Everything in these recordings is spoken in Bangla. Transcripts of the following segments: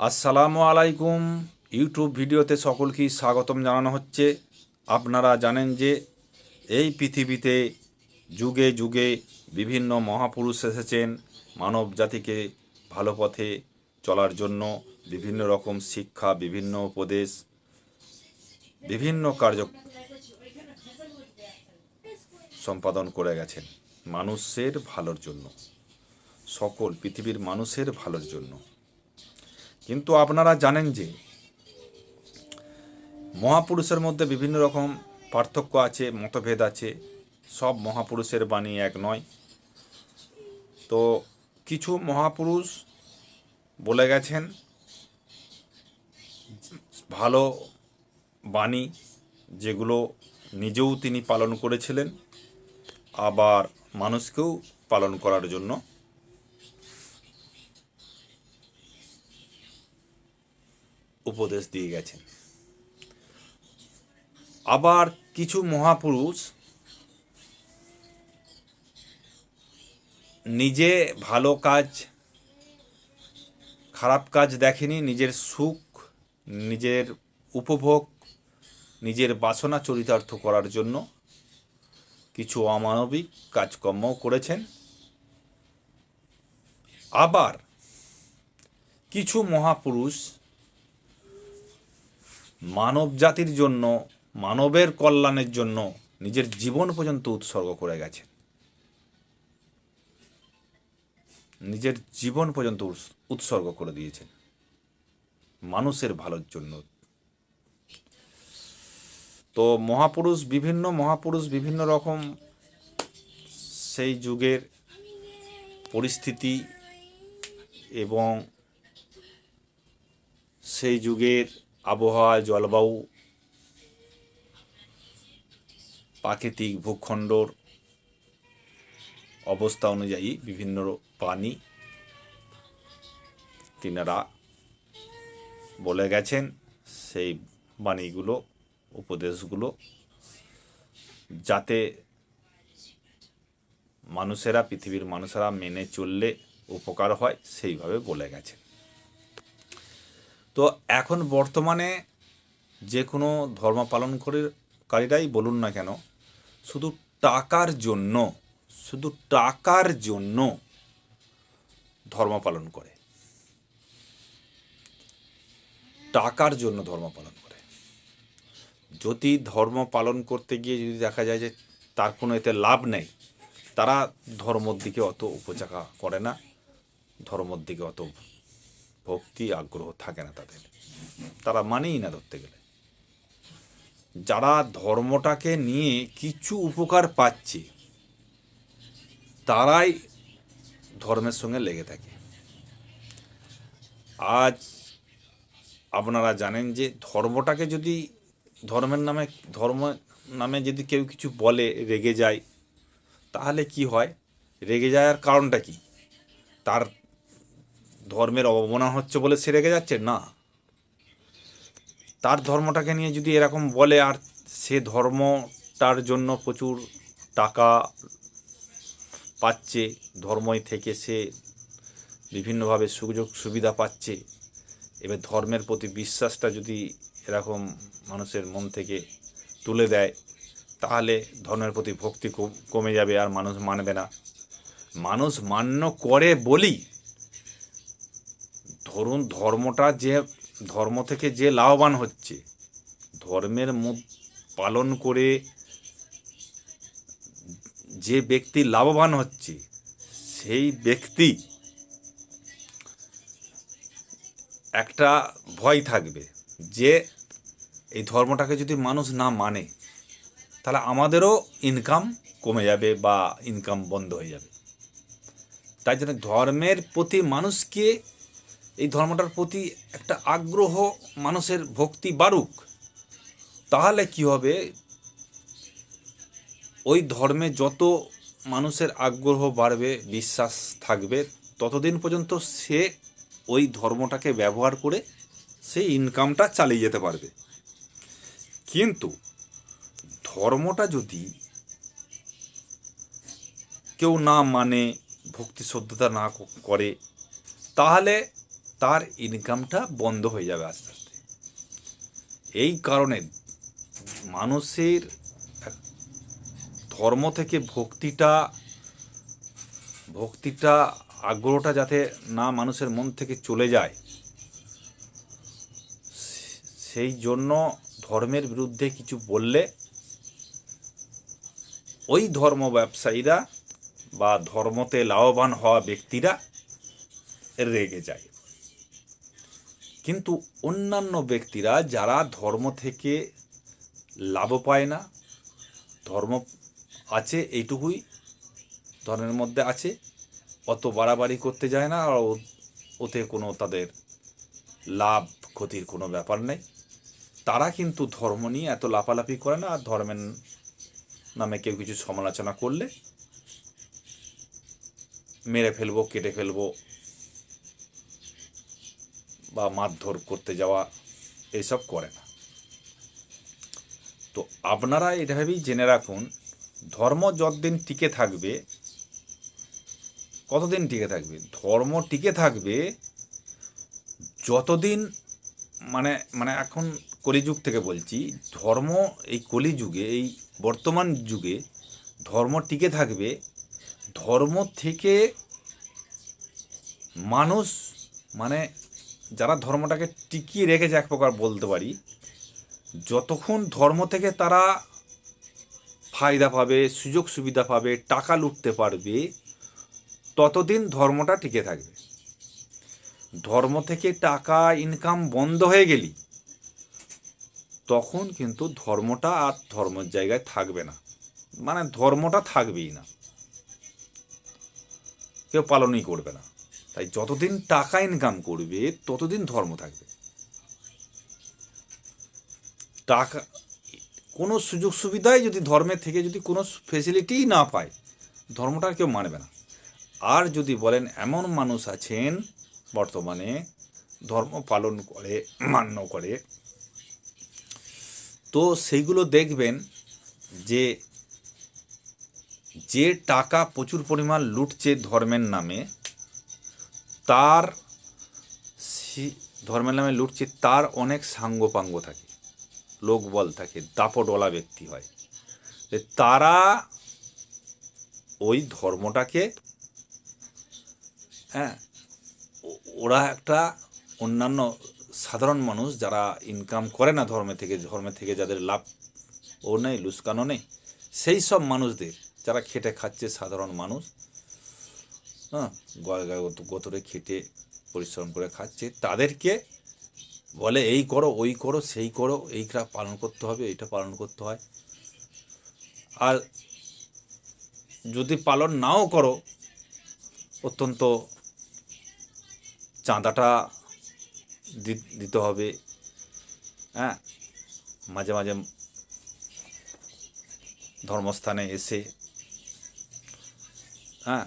আসসালামু আলাইকুম। ইউটিউব ভিডিওতে সকলকেই স্বাগতম জানানো হচ্ছে। আপনারা জানেন যে এই পৃথিবীতে যুগে যুগে বিভিন্ন মহাপুরুষ এসেছেন মানব জাতিকে ভালো পথে চলার জন্য, বিভিন্ন রকম শিক্ষা, বিভিন্ন উপদেশ, বিভিন্ন কার্য সম্পাদন করে গেছেন। মানুষের ভালোর জন্য, সকল পৃথিবীর মানুষের ভালোর জন্য। কিন্তু আপনারা জানেন যে মহাপুরুষের মধ্যে বিভিন্ন রকম পার্থক্য আছে, মতভেদ আছে। সব মহাপুরুষের বাণী এক নয়। তো কিছু মহাপুরুষ বলে গেছেন, ভালো বাণী যেগুলো নিজেও তিনি পালন করেছিলেন, আবার মানুষকেও পালন করার জন্য উপদেশ দিয়ে গেছেন। আবার কিছু মহাপুরুষ নিজে ভালো কাজ, খারাপ কাজ দেখেনি, নিজের সুখ, নিজের উপভোগ, নিজের বাসনা চরিতার্থ করার জন্য কিছু অমানবিক কাজকর্মও করেছেন। আবার কিছু মহাপুরুষ মানব জাতির জন্য, মানবের কল্যাণের জন্য নিজের জীবন পর্যন্ত উৎসর্গ করে গেছেন নিজের জীবন পর্যন্ত উৎসর্গ করে দিয়েছেন। মানুষের ভালোর জন্য। তো মহাপুরুষ বিভিন্ন মহাপুরুষ বিভিন্ন রকম সেই যুগের পরিস্থিতি এবং সেই যুগের আবহাওয়া, জলবায়ু, প্রাকৃতিক ভূখণ্ডর অবস্থা অনুযায়ী বিভিন্ন প্রাণী তিনারা বলে গেছেন, সেই বাণীগুলো উপদেশগুলো যাতে মানুষেরা, পৃথিবীর মানুষেরা মেনে চললে উপকার হয়, সেইভাবে বলে গেছেন। তো এখন বর্তমানে যে কোনো ধর্ম পালন করে কারীরাই বলুন না কেন, শুধু টাকার জন্য, শুধু টাকার জন্য ধর্ম পালন করে। টাকার জন্য ধর্ম পালন করে। যদি ধর্ম পালন করতে গিয়ে যদি দেখা যায় যে তার কোনো এতে লাভ নেই, তারা ধর্মর দিকে অত উপচাকা করে না, ধর্মর দিকে অত ভক্তি, আগ্রহ থাকে না তাদের। তারা মানেই না ধরতে গেলে। যারা ধর্মটাকে নিয়ে কিছু উপকার পাচ্ছে, তারাই ধর্মের সঙ্গে লেগে থাকে। আজ আপনারা জানেন যে ধর্মটাকে যদি ধর্মের নামে, ধর্ম নামে যদি কেউ কিছু বলে রেগে যায়, তাহলে কি হয়? রেগে যাওয়ার কারণটা কি? তার ধর্মের অবমাননা হচ্ছে বলে সে রেগে যাচ্ছে? না। তার ধর্মটাকে নিয়ে যদি এরকম বলে, আর সে ধর্মটার জন্য প্রচুর টাকা পাচ্ছে, ধর্মই থেকে সে বিভিন্নভাবে সুযোগ সুবিধা পাচ্ছে, এবার ধর্মের প্রতি বিশ্বাসটা যদি এরকম মানুষের মন থেকে তুলে দেয়, তাহলে ধর্মের প্রতি ভক্তি কম- কমে যাবে আর মানুষ মানবে না। মানুষ মান্য করে বলি ধরুন ধর্মটা যে, ধর্ম থেকে যে লাভবান হচ্ছে, ধর্মের পালন করে যে ব্যক্তি লাভবান হচ্ছে, সেই ব্যক্তি একটা ভয় থাকবে যে, এই ধর্মটাকে যদি মানুষ না মানে তাহলে আমাদেরও ইনকাম কমে যাবে বা ইনকাম বন্ধ হয়ে যাবে। তাই জন্য ধর্মের প্রতি মানুষকে এই ধর্মটার প্রতি একটা আগ্রহ মানুষের ভক্তি বাড়ুক, তাহলে কি হবে? ওই ধর্মে যত মানুষের আগ্রহ বাড়বে, বিশ্বাস থাকবে, ততদিন পর্যন্ত সে ওই ধর্মটাকে ব্যবহার করে সে ইনকামটা চালিয়ে যেতে পারবে। কিন্তু ধর্মটা যদি কেউ না মানে ভক্তি শ্রদ্ধতা না করে, তাহলে তার ইনকামটা বন্ধ হয়ে যাবে আস্তে আস্তে। এই কারণে মানুষের ধর্ম থেকে ভক্তিটা ভক্তিটা, আগ্রহটা যাতে না মানুষের মন থেকে চলে যায়, সেই জন্য ধর্মের বিরুদ্ধে কিছু বললে ওই ধর্ম ব্যবসায়ীরা বা ধর্মতে লাভবান হওয়া ব্যক্তিরা রেগে যায়। কিন্তু অন্যান্য ব্যক্তিরা যারা ধর্ম থেকে লাভ পায় না, ধর্ম আছে এইটুকুই, ধর্মের মধ্যে আছে, অত বাড়াবাড়ি করতে যায় না, আর ওতে কোনো তাদের লাভ ক্ষতির কোনো ব্যাপার নেই। তারা কিন্তু ধর্ম নিয়ে এত লাফালাফি করে না, আর ধর্মের নামে কেউ কিছু সমালোচনা করলে মেরে ফেলব, কেটে ফেলব বা মারধর করতে যাওয়া এইসব করে না। তো আপনারা এভাবেই জেনে রাখুন, ধর্ম যতদিন টিকে থাকবে, কতদিন টিকে থাকবে? ধর্ম টিকে থাকবে যতদিন মানে মানে এখন কলিযুগ থেকে বলছি, ধর্ম এই কলিযুগে, এই বর্তমান যুগে ধর্ম টিকে থাকবে, ধর্ম থেকে মানুষ মানে যারা ধর্মটাকে টিকিয়ে রেখেছে এক প্রকার বলতে পারি, যতক্ষণ ধর্ম থেকে তারা ফায়দা পাবে, সুযোগ সুবিধা পাবে, টাকা লুটতে পারবে, ততদিন ধর্মটা টিকে থাকবে। ধর্ম থেকে টাকা ইনকাম বন্ধ হয়ে গেলি, তখন কিন্তু ধর্মটা আর ধর্মের জায়গায় থাকবে না। মানে ধর্মটা থাকবেই না। কেউ পালনই করবে না। তাই যতদিন টাকা ইনকাম করবে, ততদিন ধর্ম থাকবে। টাকা, কোনো সুযোগ সুবিধাই যদি ধর্মের থেকে যদি কোনো ফেসিলিটিই না পায়, ধর্মটা কেউ মানবে না। আর যদি বলেন এমন মানুষ আছেন, বর্তমানে ধর্ম পালন করে, মান্য করে, তো সেইগুলো দেখবেন যে যে টাকা প্রচুর পরিমাণ লুটছে ধর্মের নামে তার ধর্মের নামে লুটছে, তার অনেক সাঙ্গপাঙ্গ থাকে, লোকবল থাকে, দাপটওয়ালা ব্যক্তি হয়। যে তারা ওই ধর্মটাকে হ্যাঁ ওরা একটা অন্যান্য সাধারণ মানুষ যারা ইনকাম করে না ধর্মে থেকে ধর্মে থেকে যাদের লাভ ও নেই লুস্কানও নেই, সেই সব মানুষদের, যারা খেটে খাচ্ছে সাধারণ মানুষ হ্যাঁ গতরে খেটে পরিশ্রম করে খাচ্ছে, তাদেরকে বলে এই করো, ওই করো, সেই করো, এইটা পালন করতে হবে, এইটা পালন করতে হয়। আর যদি পালন নাও করো, অত্যন্ত চাঁদাটা দিতে হবে হ্যাঁ মাঝে মাঝে ধর্মস্থানে এসে হ্যাঁ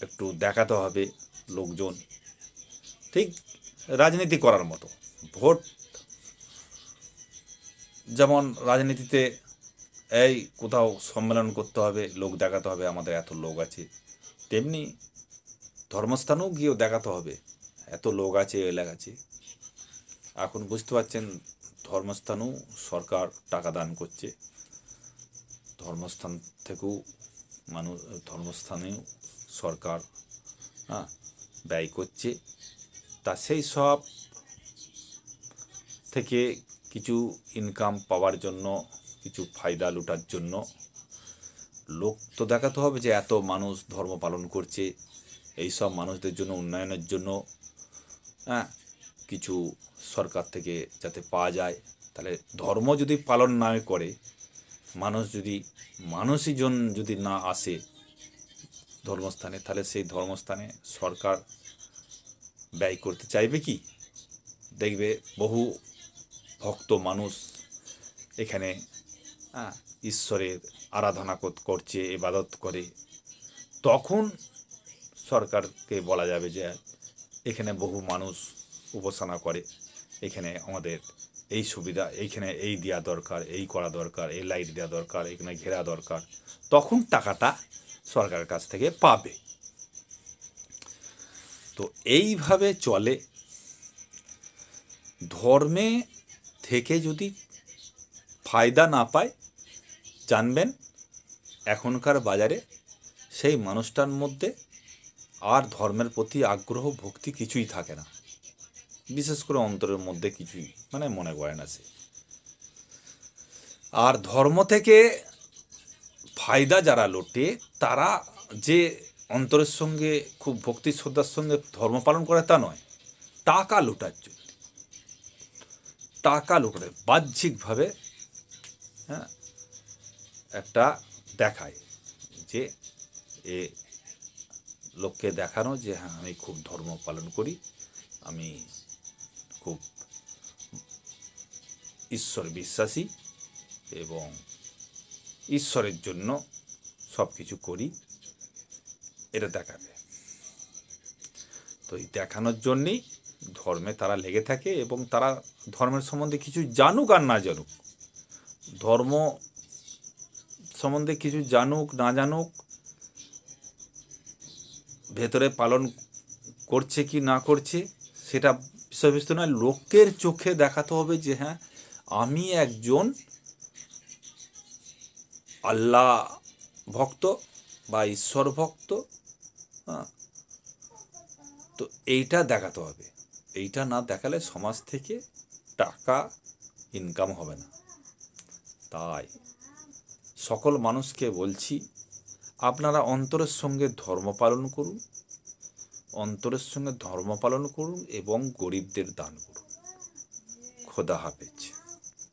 একটু দেখাতে হবে লোকজন। ঠিক রাজনীতি করার মতো। ভোট যেমন রাজনীতিতে এই কোথাও সম্মেলন করতে হবে, লোক দেখাতে হবে, আমাদের এত লোক আছে। তেমনি ধর্মস্থানেও গিয়েও দেখাতে হবে, এত লোক আছে এলাকা আছে। এখন বুঝতে পারছেন, ধর্মস্থানেও সরকার টাকা দান করছে। ধর্মস্থান থেকেও মানুষ, ধর্মস্থানেও সরকার হ্যাঁ ব্যয় করছে। তা সেই সব থেকে কিছু ইনকাম পাওয়ার জন্য, কিছু ফায়দা লুটার জন্য লোক তো দেখাতে হবে যে এত মানুষ ধর্ম পালন করছে। এই সব মানুষদের জন্য, উন্নয়নের জন্য হ্যাঁ কিছু সরকার থেকে যাতে পাওয়া যায়। তাহলে ধর্ম যদি পালন না করে, মানুষ যদি, মানুষই জন যদি না আসে ধর্মস্থানে, তাহলে সেই ধর্মস্থানে সরকার ব্যয় করতে চাইবে কি? দেখবে বহু ভক্ত মানুষ এখানে ঈশ্বরের আরাধনা করছে, ইবাদত করে। তখন সরকারকে বলা যাবে যে, এখানে বহু মানুষ উপাসনা করে। এখানে আমাদের এই সুবিধা এইখানে এই দেওয়া দরকার, এই করা দরকার, এই লাইট দেওয়া দরকার, এখানে ঘেরা দরকার। তখন টাকাটা সরকারের কাছ থেকে পাবে। তো এইভাবে চলে। ধর্মে থেকে যদি ফায়দা না পায়, জানবেন, এখনকার বাজারে সেই মানুষটার মধ্যে আর ধর্মের প্রতি আগ্রহ, ভক্তি কিছুই থাকে না। বিশেষ করে অন্তরের মধ্যে কিছুই মানে মনে করে না সে। আর ধর্ম থেকে ফায়দা যারা লোটে, তারা যে অন্তরের সঙ্গে, খুব ভক্তি শ্রদ্ধার সঙ্গে ধর্ম পালন করে তা নয়, টাকা লুটার জন্য। টাকা লুটে বাহ্যিকভাবে হ্যাঁ একটা দেখায় যে এ লোককে দেখানো যে হ্যাঁ আমি খুব ধর্ম পালন করি, আমি খুব ঈশ্বর বিশ্বাসী এবং ঈশ্বরের জন্য সব কিছু করি, এটা দেখাবে। তো এই দেখানোর জন্যেই ধর্মে তারা লেগে থাকে এবং তারা ধর্মের সম্বন্ধে কিছু জানুক আর না জানুক। ধর্ম সম্বন্ধে কিছু জানুক, না জানুক, ভেতরে পালন করছে কি না করছে, সেটা বিষয়বস্তু নয়, লোকের চোখে দেখাতে হবে যে হ্যাঁ আমি একজন আল্লাহ ভক্ত বা ঈশ্বর ভক্ত হ্যাঁ? তো এইটা দেখাতে হবে। এইটা না দেখালে সমাজ থেকে টাকা ইনকাম হবে না। তাই সকল মানুষকে বলছি, আপনারা অন্তরের সঙ্গে ধর্ম পালন করুন, অন্তরের সঙ্গে ধর্ম পালন করুন এবং গরিবদের দান করুন। খোদা হাফেজ।